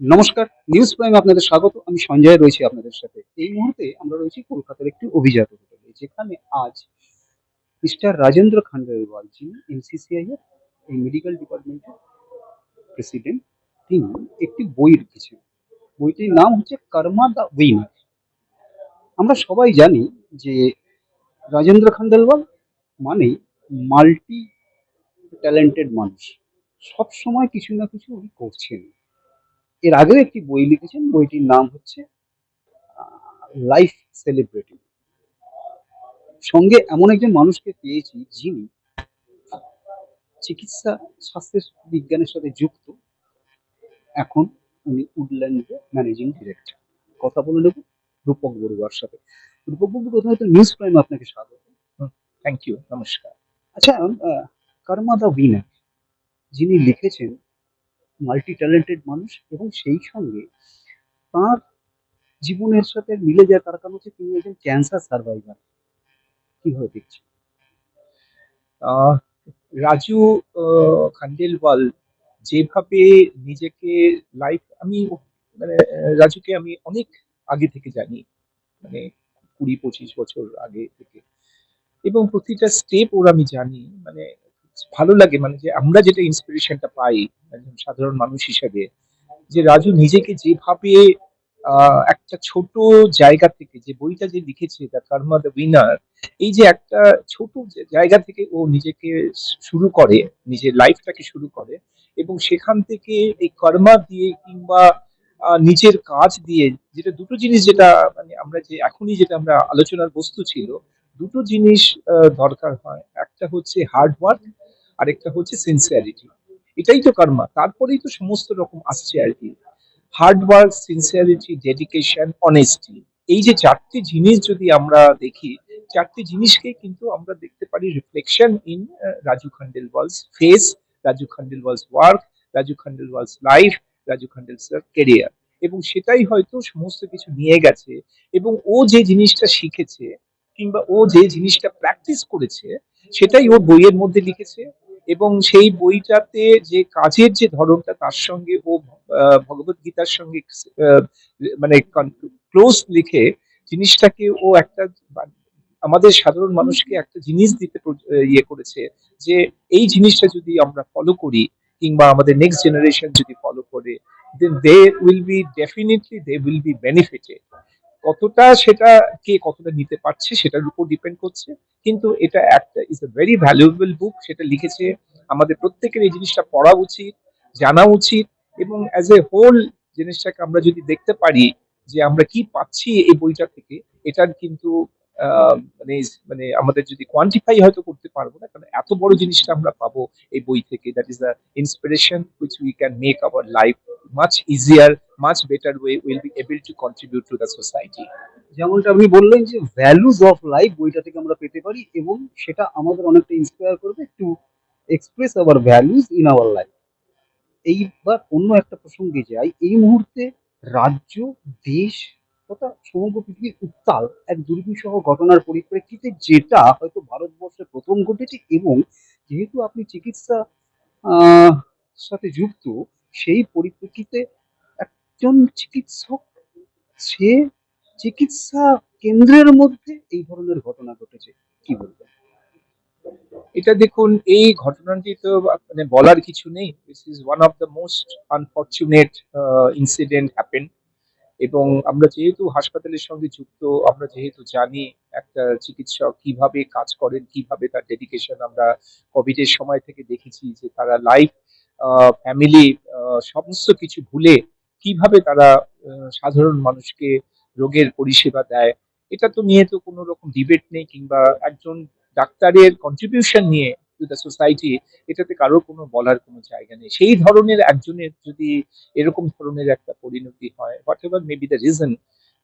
নমস্কার নিউজ প্রাইমে আপনাদের স্বাগত। আমি সঞ্জয় রয়েছি আপনাদের সাথে। এই মুহূর্তে আমরা রয়েছি কলকাতার একটি অভিজাত হোটেলে, যেখানে আজ মিস্টার রাজেন্দ্র খান্ডেলওয়াল যিনি এনসিসিআই এর, এই মেডিকেল ডিপার্টমেন্টের প্রেসিডেন্ট, তিনি একটি বই লিখেছেন। বইটির নাম হচ্ছে কর্মা দ্য উইনার আমরা সবাই জানি যে রাজেন্দ্র খান্ডেলওয়াল মানে মাল্টি ট্যালেন্টেড মানুষ। সব সময় কিছু না কিছু উনি করছেন। এর আগেও একটি বই লিখেছেন বইটির নাম হচ্ছে লাইফ সেলিব্রিটি সঙ্গে এমন একজন মানুষকে পেয়েছি যিনি চিকিৎসা স্বাস্থ্য বিজ্ঞানের সাথে যুক্ত। এখন উনি উডল্যান্ডে ম্যানেজিং ডিরেক্টর। কথা বলে নেব রূপক বড়ুয়ার সাথে। রূপক বাবু প্রথমত নিউজ প্রাইম আপনাকে স্বাগত। থ্যাংক ইউ নমস্কার। আচ্ছা কর্মা দ্য উইনার যিনি লিখেছেন মাল্টি ট্যালেন্টেড মানুষ এবং সেই সঙ্গে তার জীবনের সাথে মিলে যায় তার কারণ হচ্ছে তিনি একজন ক্যান্সার সার্ভাইভার কীভাবে দেখছেন? আহ, রাজু খান্ডেলওয়াল যেভাবে নিজেকে লাইফ আমি মানে রাজুকে আমি অনেক আগে থেকে জানি মানে কুড়ি পঁচিশ বছর আগে থেকে। এবং প্রতিটা স্টেপ ওর আমি জানি মানে ভালো লাগে মানে যে আমরা যেটা ইন্সপিরেশনটা পাই সাধারণ মানুষ হিসেবে, যে রাজু নিজেকে যেভাবে একটা ছোট জায়গা থেকে যে বইটা যে লিখেছে, দ্য কর্মা, দ্য উইনার, এই যে একটা ছোট জায়গা থেকে ও নিজেকে শুরু করে, নিজের লাইফটাকে শুরু করে এবং সেখান থেকে এই কর্মা দিয়ে কিংবা নিজের কাজ দিয়ে যেটা দুটো জিনিস যেটা মানে আমরা যে এখনই যেটা আমরা আলোচনার বস্তু ছিল, দুটো জিনিস দরকার হয়। একটা হচ্ছে হার্ড ওয়ার্ক আর একটা হচ্ছে সিনসিয়ারিটি এটাই তো কর্মা তারপরেই তো সমস্ত রকম আসছে আর কি hard work sincerity dedication honesty এই যে চারটি জিনিস যদি আমরা দেখি, চারটি জিনিসকে কিন্তু আমরা দেখতে পারি reflection in Raju Khandelwal's face Raju Khandelwal's work Raju Khandelwal's life Raju Khandel's career এবং সেটাই হয়তো সমস্ত কিছু নিয়ে গেছে এবং ও যে জিনিসটা শিখেছে কিংবা ও যে জিনিসটা প্র্যাকটিস করেছে, সেটাই ও বইয়ের মধ্যে লিখেছে। এবং সেই বইটাতে যে কাজের যে ধরনটা, তার সঙ্গে ও ভগবত গীতার সঙ্গে মানে ক্লোজ লিখে জিনিসটাকে ও একটা আমাদের সাধারণ মানুষকে একটা জিনিস দিতে ইয়ে করেছে যে এই জিনিসটা যদি আমরা ফলো করি কিংবা আমাদের নেক্সট জেনারেশন যদি ফলো করে then they will be definitely they will be benefited কতটা সেটা কে কতটা নিতে পারছে সেটার উপর ডিপেন্ড করছে। কিন্তু এটা একটা is a very valuable book সেটা লিখেছে আমাদের প্রত্যেকের এই জিনিসটা পড়া উচিত, জানা উচিত এবং অ্যাজ এ হোল জিনিসটাকে আমরা যদি দেখতে পারি যে আমরা কি পাচ্ছি এই বইটা থেকে, এটার কিন্তু মানে মানে আমাদের যদি কোয়ান্টিফাই হয়তো করতে পারব না, কারণ এত বড় জিনিসটা আমরা পাবো এই বই থেকে। That is the inspiration which we can make our life much easier much better way will be able to contribute to the society যেমনটা আপনি বললেন যে ভ্যালুজ অফ লাইফ বইটা থেকে আমরা পেতে পারি এবং সেটা আমাদের অনেকটা ইন্সপায়ার করবে to express our values in our life এইবার অন্য একটা প্রসঙ্গে যাই, এই মুহূর্তে রাজ্য, দেশ তথা সমগ্র পৃথিবীর উত্তাল এক দুর্বিষহ ঘটনার পরিপ্রেক্ষিতে যেটা হয়তো ভারতবর্ষে প্রথম ঘটেছে এবং যেহেতু আপনি চিকিৎসা সাথে যুক্ত সেই পরিপ্রেক্ষিতে একজন চিকিৎসক, সে চিকিৎসা কেন্দ্রের মধ্যে এই ধরনের ঘটনা ঘটেছে। কি বলবেন? এটা দেখুন, এই ঘটনাটি তো মানে বলার কিছু নেই। This is one of the most unfortunate incident happen এবং আমরা যেহেতু হাসপাতালের সঙ্গে যুক্ত, আমরা যেহেতু জানি একটা চিকিৎসক কীভাবে কাজ করেন, কীভাবে তার ডেডিকেশন আমরা কোভিড এর সময় থেকে দেখেছি যে তারা লাইফ ফ্যামিলি সমস্ত কিছু ভুলে কীভাবে তারা সাধারণ মানুষকে রোগের পরিষেবা দেয়, এটা তো নিয়ে তো কোনো রকম ডিবেট নেই কিংবা একজন ডাক্তারের কন্ট্রিবিউশন নিয়ে টু দ্য সোসাইটি এটাতে কারোর কোনো বলার কোনো জায়গা নেই। সেই ধরনের একজনের যদি এরকম ধরনের একটা পরিণতি হয় whatever maybe the reason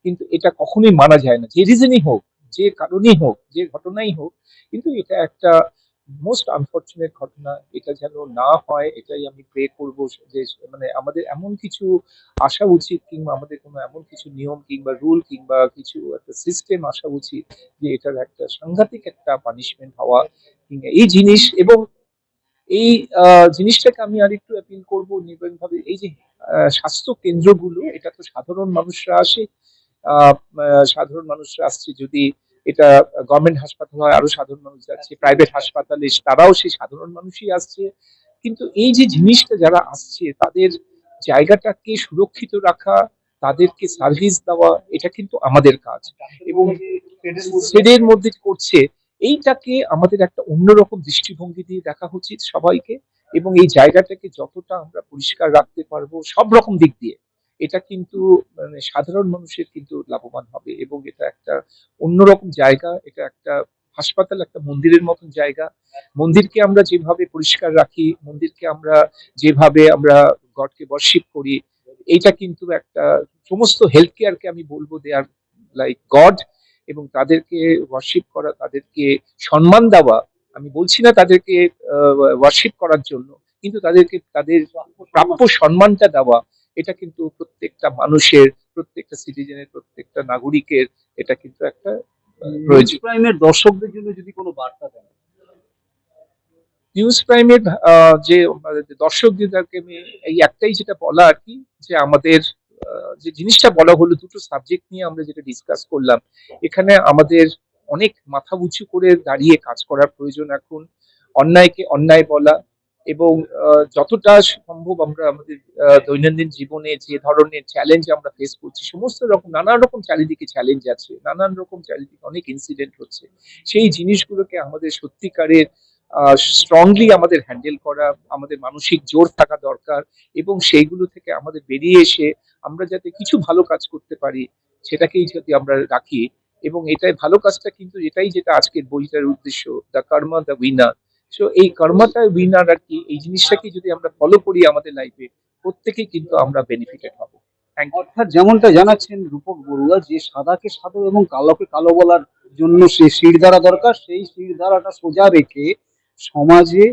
কিন্তু এটা কখনোই মানা যায় না। যে রিজনই হোক, যে কারণেই হোক, যে ঘটনাই হোক, কিন্তু এটা একটা মোস্ট আনফর্চুনেট ঘটনা এটা যেন না হয়, এটাই আমি প্রে করব যে মানে আমাদের এমন কিছু আসা উচিত কিংবা আমাদের কোনো এমন কিছু নিয়ম কিংবা রুল কিংবা কিছু একটা সিস্টেম আসা উচিত যে, এটার একটা সাংঘাতিক একটা পানিশমেন্ট হওয়া কিংবা এই জিনিস এবং এই জিনিসটাকে আমি আরেকটু অ্যাপিল করব নির্বাণ এই যে স্বাস্থ্য কেন্দ্রগুলো, এটা তো সাধারণ মানুষরা আসে সাধারণ মানুষরা আসছে যদি এটা গভর্নমেন্ট হাসপাতাল হয়, আরও সাধারণ মানুষ যাচ্ছে প্রাইভেট হাসপাতালে তারাও সেই সাধারণ মানুষই আসছে। কিন্তু এই যে জিনিসটা যারা আসছে, তাদের জায়গাটাকে সুরক্ষিত রাখা, তাদেরকে সার্ভিস দেওয়া, এটা কিন্তু আমাদের কাজ। এবং শেডের মধ্যে করছে, এইটাকে আমাদের একটা অন্যরকম দৃষ্টিভঙ্গি দিয়ে দেখা উচিত সবাইকে। এবং এই জায়গাটাকে যতটা আমরা পরিষ্কার রাখতে পারব, সব রকম দিক দিয়ে। এটা কিন্তু মানে সাধারণ মানুষের কিন্তু লাভবান হবে এবং এটা একটা অন্যরকম জায়গা, এটা একটা হাসপাতাল, একটা মন্দিরের মতন জায়গা। মন্দিরকে আমরা যেভাবে পরিষ্কার রাখি, মন্দিরকে আমরা যেভাবে আমরা গডকে বর্শিপ করি এইটা কিন্তু একটা সমস্ত হেলথ কেয়ারকে আমি বলব দে আর লাইক গড এবং তাদেরকে ওয়ার্শিপ করা, তাদেরকে সম্মান দেওয়া। আমি বলছি না তাদেরকে ওয়ার্শিপ করার জন্য, কিন্তু তাদেরকে, তাদের প্রাপ্য সম্মানটা দেওয়া। এটা কিন্তু প্রত্যেকটা মানুষের প্রত্যেকটা সিটিজেনের প্রত্যেকটা নাগরিকের এটা কিন্তু একটা প্রয়োজন। প্রাইমের দর্শকদের জন্য যদি কোনো বার্তা দেন। নিউজ প্রাইমের যে দর্শকদেরকে আমি এই একটাই যেটা বলা আর কি যে আমাদের যে জিনিসটা বলা হলো দুটো সাবজেক্ট নিয়ে আমরা যেটা ডিসকাস করলাম এখানে আমাদের অনেক মাথা উঁচু করে দাঁড়িয়ে কাজ করার প্রয়োজন এখন। অন্যায়কে অন্যায় বলা এবং যতটা সম্ভব আমরা আমাদের দৈনন্দিন জীবনে যে ধরনের চ্যালেঞ্জ আমরা ফেস করছি, সমস্ত রকম, নানান রকম চারিদিকে চ্যালেঞ্জ আছে, নানান রকম চারিদিকে অনেক ইনসিডেন্ট হচ্ছে। সেই জিনিসগুলোকে আমাদের সত্যিকারের স্ট্রংলি আমাদের হ্যান্ডেল করা, আমাদের মানসিক জোর থাকা দরকার এবং সেইগুলো থেকে আমাদের বেরিয়ে এসে আমরা যাতে কিছু ভালো কাজ করতে পারি, সেটাকেই যদি আমরা রাখি এবং এটাই ভালো কাজটা কিন্তু এটাই যেটা আজকের বইটার উদ্দেশ্য the karma the winner so এই কর্মাটা উইনার আর কি এই জিনিসটাকে যদি আমরা ফলো করি আমাদের লাইফে প্রত্যেকেই কিন্তু আমরা বেনিফিটেড হব। অর্থাৎ যেমনটা জানাচ্ছেন রূপক বড়ুয়া, যে সাদাকে সাদা এবং কালোকে কালো বলার জন্য সে শিরধারা দরকার, সেই শিরধারাটা সোজা রেখে সমাজে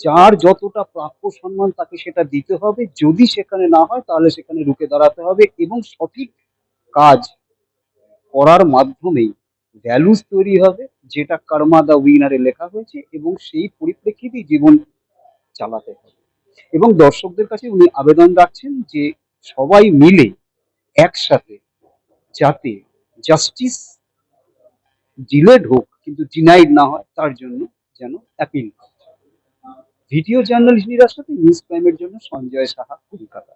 যার যতটা প্রাপ্য সম্মান তাকে সেটা দিতে হবে। যদি সেখানে না হয়, তাহলে সেখানে রুখে দাঁড়াতে হবে এবং সঠিক কাজ করার মাধ্যমেই ভ্যালুস তৈরি হবে। যেটা কর্মা দা উইনারে লেখা হয়েছে এবং সেই পরিপ্রেক্ষিতেই জীবন চালাতে হবে। এবং দর্শকদের কাছে উনি আবেদন রাখছেন যে সবাই মিলে একসাথে যাতে জাস্টিস ডিলেড হোক কিন্তু ডিনাইড না হয়, তার জন্য যেন অ্যাপিল ভিডিও জার্নালিস্ট সাথে নিউজ ক্রাইমের জন্য সঞ্জয় সাহা কলকাতা।